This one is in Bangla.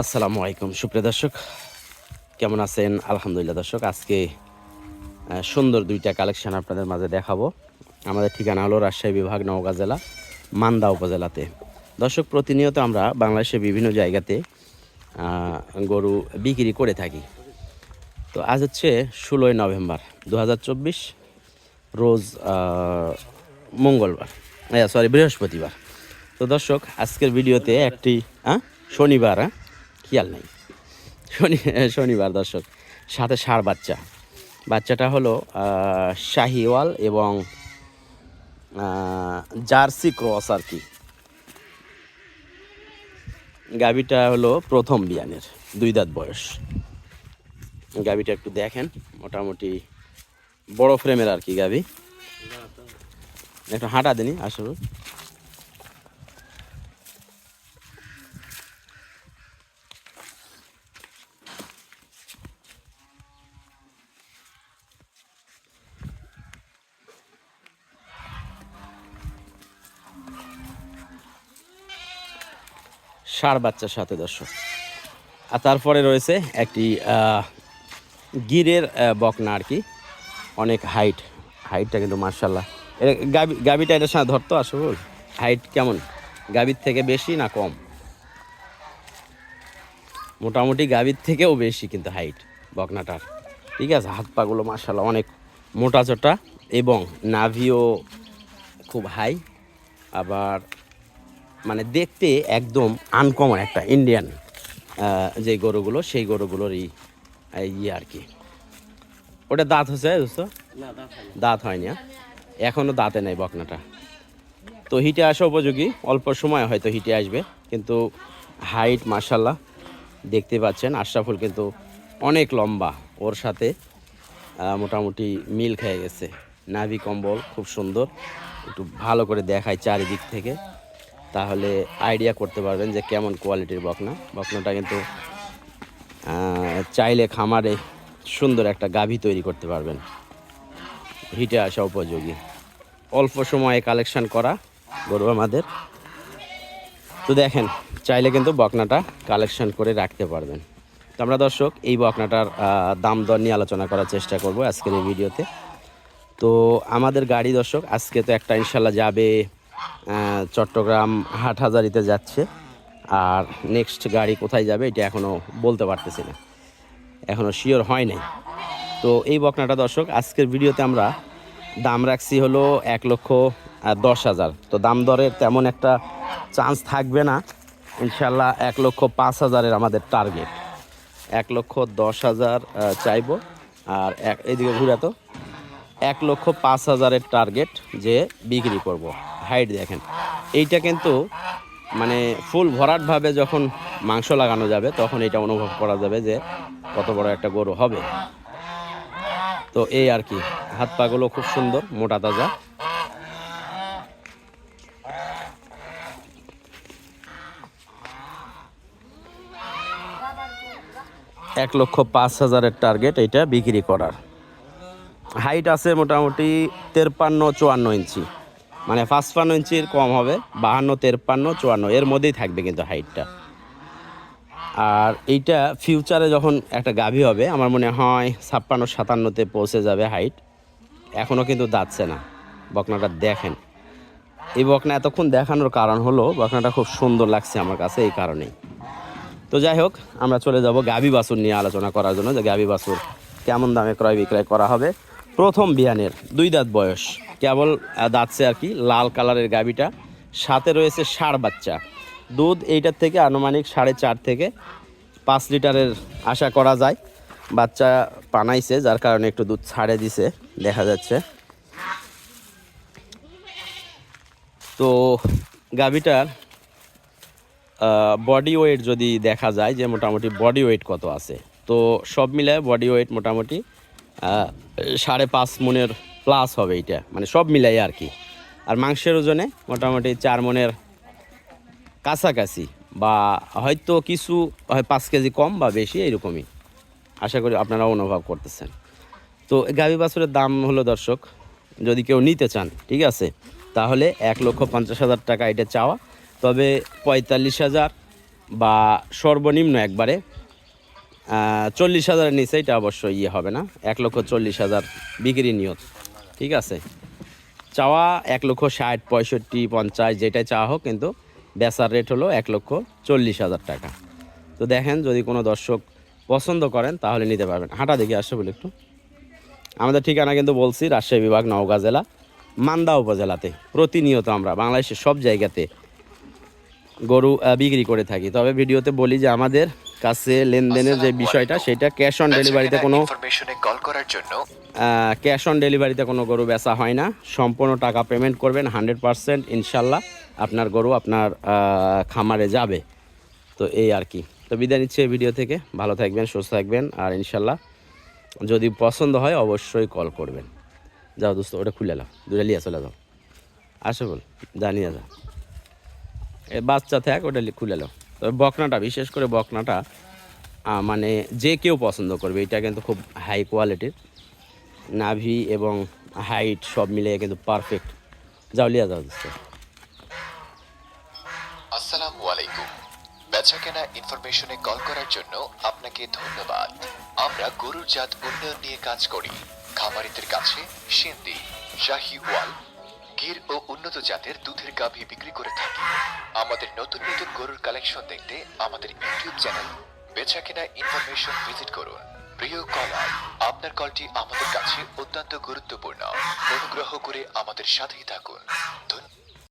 আসসালামু আলাইকুম। সুপ্রিয় দর্শক, কেমন আছেন? আলহামদুলিল্লাহ দর্শক, আজকে সুন্দর দুইটা কালেকশন আপনাদের মাঝে দেখাবো। আমাদের ঠিকানা হলো রাজশাহী বিভাগ, নওগাঁ জেলা, মান্দা উপজেলাতে। দর্শক, প্রতিনিয়ত আমরা বাংলাদেশের বিভিন্ন জায়গাতে গরু বিক্রি করে থাকি। তো আজ হচ্ছে ষোলোই নভেম্বর দু হাজার চব্বিশ, রোজ মঙ্গলবার সরি বৃহস্পতিবার। তো দর্শক, আজকের ভিডিওতে একটি হ্যাঁ শনিবার হ্যাঁ? খেয়াল নাই। শনি, শনিবার দর্শক, সাথে ষাঁড় বাচ্চা। বাচ্চাটা হলো শাহিওয়াল এবং জার্সি ক্রস আর কি। গাবিটা হলো প্রথম বিয়ানের, দুই দাঁত বয়স। গাবিটা একটু দেখেন, মোটামুটি বড় ফ্রেমের আর কি গাবি একটু হাঁটা দিনি, আসলে। ষাঁড় বাচ্চার সাথে, দর্শক। আর তারপরে রয়েছে একটি গিরের বকনা আর কি। অনেক হাইট, হাইটটা কিন্তু মার্শাল্লাহ এটা গাবি, গাবিটা এটার সাথে ধরতো আসল হাইট কেমন? গাবির থেকে বেশি না কম? মোটামুটি গাবির থেকেও বেশি কিন্তু হাইট বকনাটার। ঠিক আছে, হাত পাগুলো মার্শাল্লাহ অনেক মোটা চোটা এবং নাভিও খুব হাই। আবার মানে দেখতে একদম আনকমন একটা ইন্ডিয়ান যে গরুগুলো সেই গরুগুলোরই আহ, ইয়ে আর কি। ওটা দাঁত হচ্ছে দোস্ত? দাঁত হয়নি। হ্যাঁ? এখনও দাঁতে নেই বকনাটা। তো হিটে আসা উপযোগী অল্প সময় হয়তো হিটে আসবে কিন্তু হাইট মার্শাল্লাহ দেখতে পাচ্ছেন। আশরাফুল কিন্তু অনেক লম্বা ওর সাথে মোটামুটি মিল খেয়ে গেছে। নাভি কম্বল খুব সুন্দর। একটু ভালো করে দেখায় চারিদিক থেকে। তাহলে আইডিয়া করতে পারবেন যে কেমন কোয়ালিটির বকনা। বকনাটা কিন্তু চাইলে খামারে সুন্দর একটা গাভী তৈরি করতে পারবেন। হিটে আসা উপযোগী। অল্প সময়ে কালেকশন করা গরু আমাদের। তো দেখেন, চাইলে কিন্তু বকনাটা কালেকশন করে রাখতে পারবেন। তো আমরা দর্শক, এই বকনাটার দাম দর নিয়ে আলোচনা করার চেষ্টা করব আজকের এই ভিডিওতে। তো আমাদের গাড়ি দর্শক, আজকে তো একটা ইনশাল্লাহ যাবে চট্টগ্রাম হাটহাজারিতে যাচ্ছে। আর নেক্সট গাড়ি কোথায় যাবে এটা এখনও বলতে পারতেছি না। এখনও শিওর হয় নাই। তো এই বকনাটা দর্শক, আজকের ভিডিওতে আমরা দাম রাখছি হলো এক লক্ষ দশ হাজার। তো দাম দরের তেমন একটা চান্স থাকবে না। ইনশাল্লাহ এক লক্ষ পাঁচ হাজারের আমাদের টার্গেট এক লক্ষ দশ হাজার চাইব। আর এক এইদিকে ঘুরে তো, এক লক্ষ পাঁচ হাজারের টার্গেট যে বিক্রি করব। হাইট দেখেন। এইটা কিন্তু মানে ফুল ভরাটভাবে যখন মাংস লাগানো যাবে, তখন এটা অনুভব করা যাবে যে কত বড় একটা গরু হবে। তো এই আর কি, হাত পাগুলো খুব সুন্দর, মোটা তাজা। এক লক্ষ পাঁচ হাজারের টার্গেট এটা বিক্রি করার। হাইট আছে মোটামুটি তেরপান্ন চুয়ান্ন ইঞ্চি। মানে পাঁচপান্ন ইঞ্চির কম হবে, বাহান্ন, তেরপান্ন, চুয়ান্ন, এর মধ্যেই থাকবে কিন্তু হাইটটা। আর এইটা ফিউচারে যখন একটা গাভী হবে, আমার মনে হয় ছাপ্পান্ন, সাতান্নতে পৌঁছে যাবে হাইট এখনও কিন্তু দাঁতছে না, বকনাটা দেখেন। এই বকনা এতক্ষণ দেখানোর কারণ হলো, বকনাটা খুব সুন্দর লাগছে আমার কাছে এই কারণেই। তো যাই হোক, আমরা চলে যাব গাভী বাছুর নিয়ে আলোচনা করার জন্য যে গাভী বাছুর কেমন দামে ক্রয় বিক্রয় করা হবে। প্রথম বিয়ানের দুই দাঁত বয়স। কেবল দাঁতছে আর কি, লাল কালারের গাভীটা। সাথে রয়েছে ষাঁড় বাচ্চা। দুধ এইটার থেকে আনুমানিক সাড়ে চার থেকে পাঁচ লিটারের আশা করা যায়। বাচ্চা পানাইছে, যার কারণে একটু দুধ ছাড়ে দিছে, দেখা যাচ্ছে। তো গাভীটার বডি ওয়েট যদি দেখা যায় যে মোটামুটি বডি ওয়েট কত আছে? তো সব মিলে বডি ওয়েট মোটামুটি সাড়ে পাঁচ মনের প্লাস হবে এইটা। মানে সব মিলাই আর কি। আর মাংসের ওজনে মোটামুটি চার মনের কাছাকাছি বা হয়তো কিছু, হয় পাঁচ কেজি কম বা বেশি এরকমই আশা করি আপনারা অনুভব করতেছেন। তো গাভী বাছুরের দাম হলো দর্শক, যদি কেউ নিতে চান, ঠিক আছে, তাহলে এক লক্ষ পঞ্চাশ হাজার টাকা এটা চাওয়া। তবে পঁয়তাল্লিশ হাজার বা সর্বনিম্ন একবারে চল্লিশ হাজারের নিচে এটা অবশ্যই ইয়ে হবে না। এক লক্ষ চল্লিশ হাজার বিক্রি নিয়ত। ঠিক আছে? চাওয়া এক লক্ষ ষাট, পঁয়ষট্টি, পঞ্চাশ, যেটাই চাওয়া হোক, কিন্তু বেচার রেট হলো এক লক্ষ চল্লিশ হাজার টাকা। তো দেখেন, যদি কোনো দর্শক পছন্দ করেন, তাহলে নিতে পারবেন। হাঁটা দেখে আসছে বলে একটু। আমাদের ঠিকানা কিন্তু বলছি, রাজশাহী বিভাগ, নওগাঁ জেলা, মান্দা উপজেলাতে। প্রতিনিয়ত আমরা বাংলাদেশের সব জায়গাতে গরু বিক্রি করে থাকি। তবে ভিডিওতে বলি যে আমাদের কাছে লেনদেনের যে বিষয়টা সেটা ক্যাশ অন ডেলিভারিতে কোনো কল করার জন্য ক্যাশ অন ডেলিভারিতে কোনো গরু বেচা হয় না। সম্পূর্ণ টাকা পেমেন্ট করবেন হান্ড্রেড পারসেন্ট ইনশাল্লাহ আপনার গরু আপনার খামারে যাবে। তো এই আর কি। তো বিদায় নিচ্ছে এই ভিডিও থেকে। ভালো থাকবেন সুস্থ থাকবেন আর ইনশাল্লাহ যদি পছন্দ হয় অবশ্যই কল করবেন। যাও দোস্ত ওটা খুলে নাও। দুটা লিয়ে চলে যাও। আসো বল জানিয়ে যাও এ বাচ্চা থাক ওটা খুলে নাও। তবে বকনাটা, বিশেষ করে বকনাটা মানে যে কেউ পছন্দ করবে, এটা কিন্তু খুব হাই কোয়ালিটির নাভি এবং হাইট সব মিলিয়ে কিন্তু পারফেক্ট যাও, লিয়া যাও দোস্ত আসসালামু আলাইকুম। বেচাকেনা ইনফরমেশনে কল করার জন্য আপনাকে ধন্যবাদ। আমরা গরুর জাত উন্নয়ন নিয়ে কাজ করি। খামারিদের কাছে, সিন্ধি, শাহিওয়াল গির ও উন্নত জাতের দুধের গাভী বিক্রি করে থাকি। আমাদের নতুন নতুন গরুর কালেকশন দেখতে আমাদের ইউটিউব চ্যানেল বেচা কেনা ইনফরমেশন ভিজিট করুন। প্রিয় কলার আপনার কলটি আমাদের কাছে অত্যন্ত গুরুত্বপূর্ণ। অনুগ্রহ করে আমাদের সাথেই থাকুন।